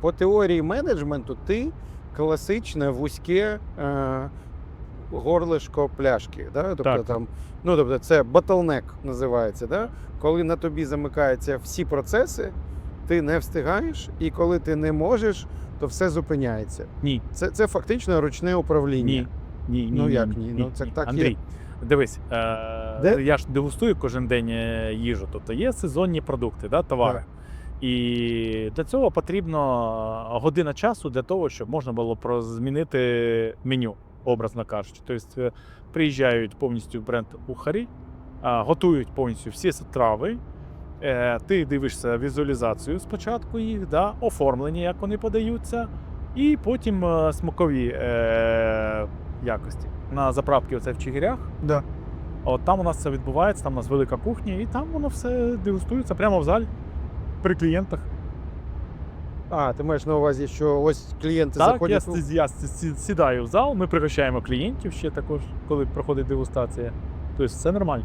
По теорії менеджменту ти класичне вузьке е, горлишко пляшки. Да? Тобто, Так. там, ну, тобто це bottleneck називається. Да? Коли на тобі замикаються всі процеси, ти не встигаєш, і коли ти не можеш, то все зупиняється. Ні. Це, це фактично ручне управління. Ні. Ні, ні, Ну, ні, як ні, ні? ні, Ну, це ні. так є. Дивись, е, Де? я ж дегустую кожен день е, їжу. Тобто є сезонні продукти, да, товари. І для цього потрібно година часу для того, щоб можна було змінити меню, образно кажучи. Тобто е, приїжджають повністю бренд Ухарі, готують повністю всі страви. Е, Ти дивишся візуалізацію спочатку їх, да, оформлення, як вони подаються, і потім е, смакові е, якості. На заправки оце в Чигирях. Да. От там у нас це відбувається, там у нас велика кухня, і там воно все дегустується прямо в залі при клієнтах. А, ти маєш на увазі, що ось клієнти Так, заходять. у- я, я сідаю в зал, ми пригощаємо клієнтів ще також, коли проходить дегустація. Тобто все нормально.